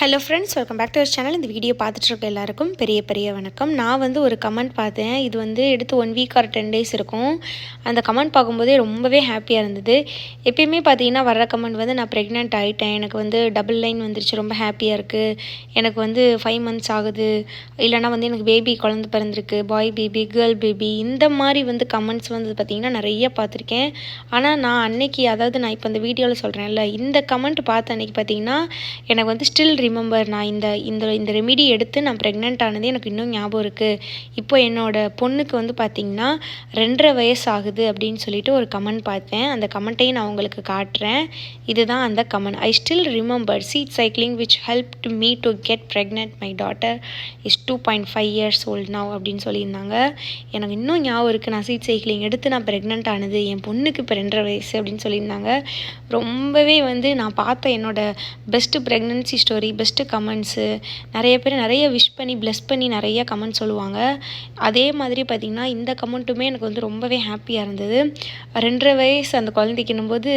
Hello friends welcome back to our channel இந்த video பார்த்துட்டு இருக்க எல்லாருக்கும் பெரிய பெரிய வணக்கம். நான் வந்து ஒரு கமெண்ட் பார்த்தேன். இது வந்து எடுத்து one week or ten days இருக்கும். அந்த கமெண்ட் பார்க்கும்போதே ரொம்பவே ஹாப்பியாக இருந்தது. எப்பயுமே பார்த்தீங்கன்னா வர்ற கமெண்ட் வந்து நான் ப்ரெக்னென்ட் ஆகிட்டேன் எனக்கு வந்து டபுள் லைன் வந்துருச்சு. ரொம்ப ஹாப்பியாக இருக்குது எனக்கு வந்து ஃபைவ் மந்த்ஸ் ஆகுது. இல்லைனா வந்து எனக்கு பேபி குழந்த பிறந்திருக்கு. பாய் பேபி கேர்ள் பேபி இந்த மாதிரி வந்து கமெண்ட்ஸ் வந்து பார்த்திங்கன்னா நிறைய பார்த்துருக்கேன். ஆனால் நான் அன்னைக்கு அதாவது நான் இப்போ இந்த வீடியோவில் சொல்கிறேன்ல இந்த கமெண்ட் பார்த்த அன்னைக்கு பார்த்தீங்கன்னா எனக்கு வந்து ஸ்டில் ரிமெம்பர் நான் இந்த இந்த இந்த ரெமிடி எடுத்து நான் ப்ரெக்னென்ட் ஆனது எனக்கு இன்னும் ஞாபகம் இருக்குது இப்போ என்னோடய பொண்ணுக்கு வந்து பார்த்திங்கன்னா ரெண்டரை வயசு ஆகுது அப்படின்னு சொல்லிட்டு ஒரு கமெண்ட் பார்த்தேன். அந்த கமெண்ட்டையும் நான் உங்களுக்கு காட்டுறேன். இதுதான் அந்த comment I still remember seed cycling which help to me to get pregnant my daughter is two point five years old now அப்படின்னு சொல்லியிருந்தாங்க. எனக்கு இன்னும் ஞாபகம் இருக்குது நான் சீட் சைக்கிளிங் எடுத்து நான் ப்ரெக்னென்ட் ஆனது என் பொண்ணுக்கு இப்போ ரெண்டரை வயசு அப்படின்னு சொல்லியிருந்தாங்க. ரொம்பவே வந்து நான் பார்த்த என்னோடய best pregnancy story best comments நிறைய பேர் நிறைய விஷ் பண்ணி ப்ளஸ் பண்ணி நிறைய கமெண்ட் சொல்லுவாங்க. அதே மாதிரி பார்த்திங்கன்னா இந்த கமெண்ட்டுமே எனக்கு வந்து ரொம்பவே ஹாப்பியாக இருந்தது. ரெண்டரை வயசு அந்த குழந்தைக்குன்னும் போது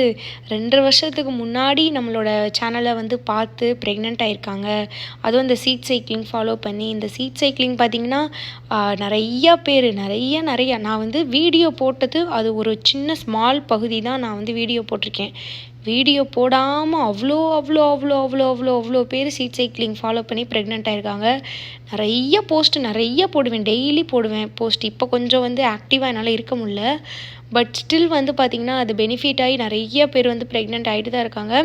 ரெண்டரை வருஷத்துக்கு முன்னாடி நம்மளோட சேனலை வந்து பார்த்து ப்ரெக்னென்ட் ஆகிருக்காங்க அதுவும் இந்த சீட் சைக்கிளிங் ஃபாலோ பண்ணி இந்த சீட் சைக்கிளிங் பார்த்திங்கன்னா நிறையா பேர் நிறைய நிறையா நான் வந்து வீடியோ போட்டது அது ஒரு சின்ன ஸ்மால் பகுதி தான் நான் வந்து வீடியோ போட்டிருக்கேன். வீடியோ போடாமல் அவ்வளோ அவ்வளோ அவ்வளோ அவ்வளோ அவ்வளோ அவ்வளோ பேர் சீட் சைக்கிளிங் ஃபாலோ பண்ணி ப்ரெக்னென்ட் ஆயிருக்காங்க. நிறைய போஸ்ட் நிறைய போடுவேன். டெய்லி போடுவேன் போஸ்ட் இப்போ கொஞ்சம் வந்து ஆக்டிவாக என்னால் இருக்க முடில பட் ஸ்டில் வந்து பார்த்திங்கன்னா அது பெனிஃபிட் ஆகி நிறைய பேர் வந்து ப்ரெக்னென்ட் ஆகிட்டு தான் இருக்காங்க.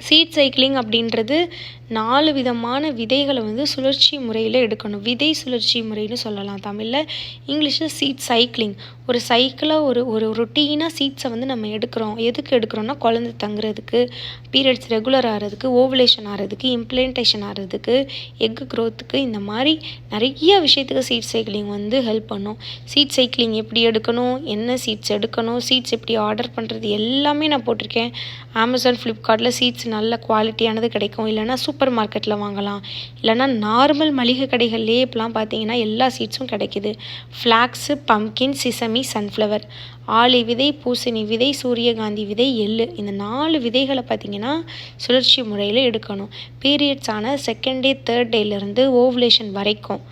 சீட் சைக்கிளிங் அப்படின்றது நாலு விதமான விதைகளை வந்து சுழற்சி முறையில் எடுக்கணும். விதை சுழற்சி முறைன்னு சொல்லலாம் தமிழில். இங்கிலீஷில் சீட் சைக்கிளிங் ஒரு சைக்கிளாக ஒரு ஒரு ரொட்டீனாக சீட்ஸை வந்து நம்ம எடுக்கிறோம். எதுக்கு எடுக்கிறோன்னா குழந்த தங்குறதுக்கு பீரியட்ஸ் ரெகுலர் ஆகிறதுக்கு ஓவலேஷன் ஆகிறதுக்கு இம்ப்ளென்டேஷன் ஆகிறதுக்கு எக்கு க்ரோத்துக்கு இந்த மாதிரி நிறைய விஷயத்துக்கு சீட் சைக்கிளிங் வந்து ஹெல்ப் பண்ணும். சீட் சைக்கிளிங் எப்படி எடுக்கணும்? என்ன சீட்ஸ் எடுக்கணும்? சீட்ஸ் எப்படி ஆர்டர் பண்ணுறது எல்லாமே நான் போட்டிருக்கேன். அமேசான் ஃப்ளிப்கார்ட்டில் சீட்ஸ் நல்ல குவாலிட்டியானது கிடைக்கும். இல்லைனா சூப்பர் மார்க்கெட்டில் வாங்கலாம். இல்லைனா நார்மல் மளிகை கடைகள்லேயே இப்போலாம் பார்த்தீங்கன்னா எல்லா சீட்ஸும் கிடைக்கிது. ஃப்ளாக்ஸு பம்கின் சிசமி சன்ஃப்ளவர் ஆளி விதை பூசணி விதை சூரியகாந்தி விதை எள்ளு. இந்த நாலு விதைகளை பார்த்திங்கன்னா சுழற்சி முறையில் எடுக்கணும். பீரியட்ஸ் ஆன செகண்ட் டே தேர்ட் டேலேருந்து ஓவுலேஷன் வரைக்கும்.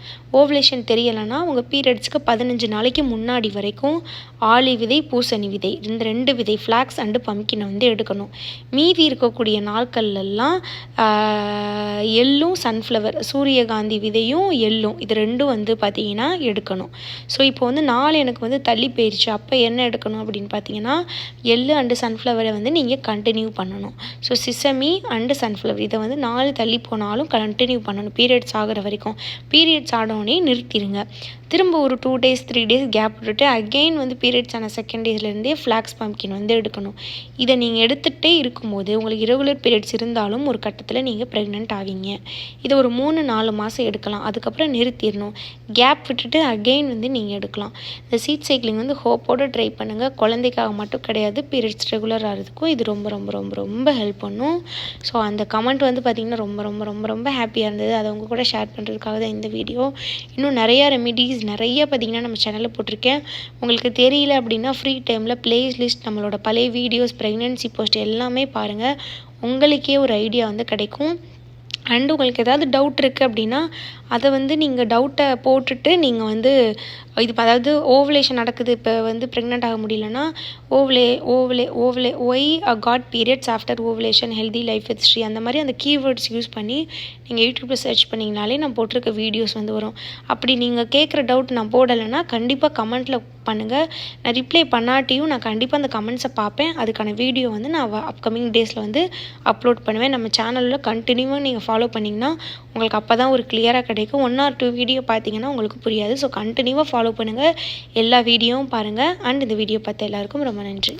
ஓவலேஷன் தெரியலைன்னா உங்கள் பீரியட்ஸ்க்கு பதினஞ்சு நாளைக்கு முன்னாடி வரைக்கும் ஆளி விதை பூசணி விதை இந்த ரெண்டு விதை ஃப்ளாக்ஸ் அண்டு பம்கினை வந்து எடுக்கணும். மீதி இருக்கக்கூடிய நாட்கள்லாம் எள்ளும் சன்ஃப்ளவர் சூரியகாந்தி விதையும் எள்ளும் இது ரெண்டும் வந்து பார்த்திங்கன்னா எடுக்கணும். ஸோ இப்போ வந்து நாள் எனக்கு வந்து தள்ளி போயிடுச்சு அப்போ என்ன எடுக்கணும் அப்படின்னு பார்த்தீங்கன்னா எள்ளு அண்டு சன்ஃப்ளவரை வந்து நீங்கள் கண்டினியூ பண்ணணும். ஸோ சிசமி அண்டு சன்ஃப்ளவர் இதை வந்து நாலு தள்ளி போனாலும் கண்டினியூ பண்ணணும் பீரியட்ஸ் ஆகிற வரைக்கும். பீரியட்ஸ் ஆடணும் ஆனோடனே நிறுத்திடுங்க திரும்ப ஒரு two days three days gap விட்டுட்டு அகெயின் வந்து பீரியட்ஸ் ஆன செகண்ட் டேஸ்லேருந்தே ஃப்ளாக்ஸ் பம்கின் வந்து எடுக்கணும். இதை நீங்கள் எடுத்துகிட்டே இருக்கும்போது உங்களுக்கு இரகுலர் பீரியட்ஸ் இருந்தாலும் ஒரு கட்டத்தில் நீங்கள் ப்ரெக்னென்ட் ஆவீங்க. இதை ஒரு மூணு நாலு மாதம் எடுக்கலாம். அதுக்கப்புறம் நிறுத்திடணும். கேப் விட்டுட்டு அகெயின் வந்து நீங்கள் எடுக்கலாம். இந்த சீட் சைக்கிளிங் வந்து ஹோப்போடு ட்ரை பண்ணுங்கள் குழந்தைக்காக மட்டும் கிடையாது பீரியட்ஸ் ரெகுலர் ஆகிறதுக்கும் இது ரொம்ப ரொம்ப ரொம்ப ரொம்ப ஹெல்ப் பண்ணும். ஸோ அந்த கமெண்ட் வந்து பார்த்திங்கன்னா ரொம்ப ரொம்ப ரொம்ப ரொம்ப ஹாப்பியாக இருந்தது. அதை உங்கள் கூட ஷேர் பண்ணுறதுக்காக தான் இந்த வீடியோ இன்னும் நிறையா ரெமிடிஸ் நிறைய பார்த்திங்கன்னா நம்ம சேனலில் போட்டிருக்கேன். உங்களுக்கு தெரியல அப்படின்னா ஃப்ரீ டைமில் ப்ளேஸ் லிஸ்ட் நம்மளோட பழைய வீடியோஸ் ப்ரெக்னென்சி போஸ்ட் எல்லாமே பாருங்கள் உங்களுக்கே ஒரு ஐடியா வந்து கிடைக்கும். அண்ட் உங்களுக்கு ஏதாவது டவுட் இருக்குது அப்படின்னா அதை வந்து நீங்கள் டவுட்டை போட்டுட்டு நீங்கள் வந்து இது அதாவது ஓவலேஷன் நடக்குது இப்போ வந்து ப்ரெக்னென்ட் ஆக முடியலன்னா ஓவலே ஓவலே ஓவலே why a got periods after ovulation healthy life history அந்த மாதிரி அந்த கீவேர்ட்ஸ் யூஸ் பண்ணி நீங்கள் யூடியூப்பில் சர்ச் பண்ணிங்கனாலே நான் போட்டிருக்க வீடியோஸ் வந்து வரும். அப்படி நீங்கள் கேட்குற டவுட் நான் போடலைன்னா கண்டிப்பாக கமெண்ட்டில் பண்ணுங்கள் நான் ரிப்ளை பண்ணாட்டியும் நான் கண்டிப்பாக அந்த கமெண்ட்ஸை பார்ப்பேன். அதுக்கான வீடியோ வந்து நான் அப்கமிங் டேஸில் வந்து அப்லோட் பண்ணுவேன். நம்ம சேனலில் கண்டினியூவாக நீங்கள் ஃபாலோ பண்ணிங்கன்னா உங்களுக்கு அப்போ தான் ஒரு கிளியராக கிடைக்கும். ஒன் ஆர் டூ வீடியோ பார்த்தீங்கன்னா உங்களுக்கு புரியாது. ஸோ கண்டினியூவாக ஃபாலோ பண்ணுங்கள் எல்லா வீடியோவும் பாருங்கள் அண்ட் இந்த வீடியோ பார்த்த எல்லாருக்கும் ரொம்ப நன்றி.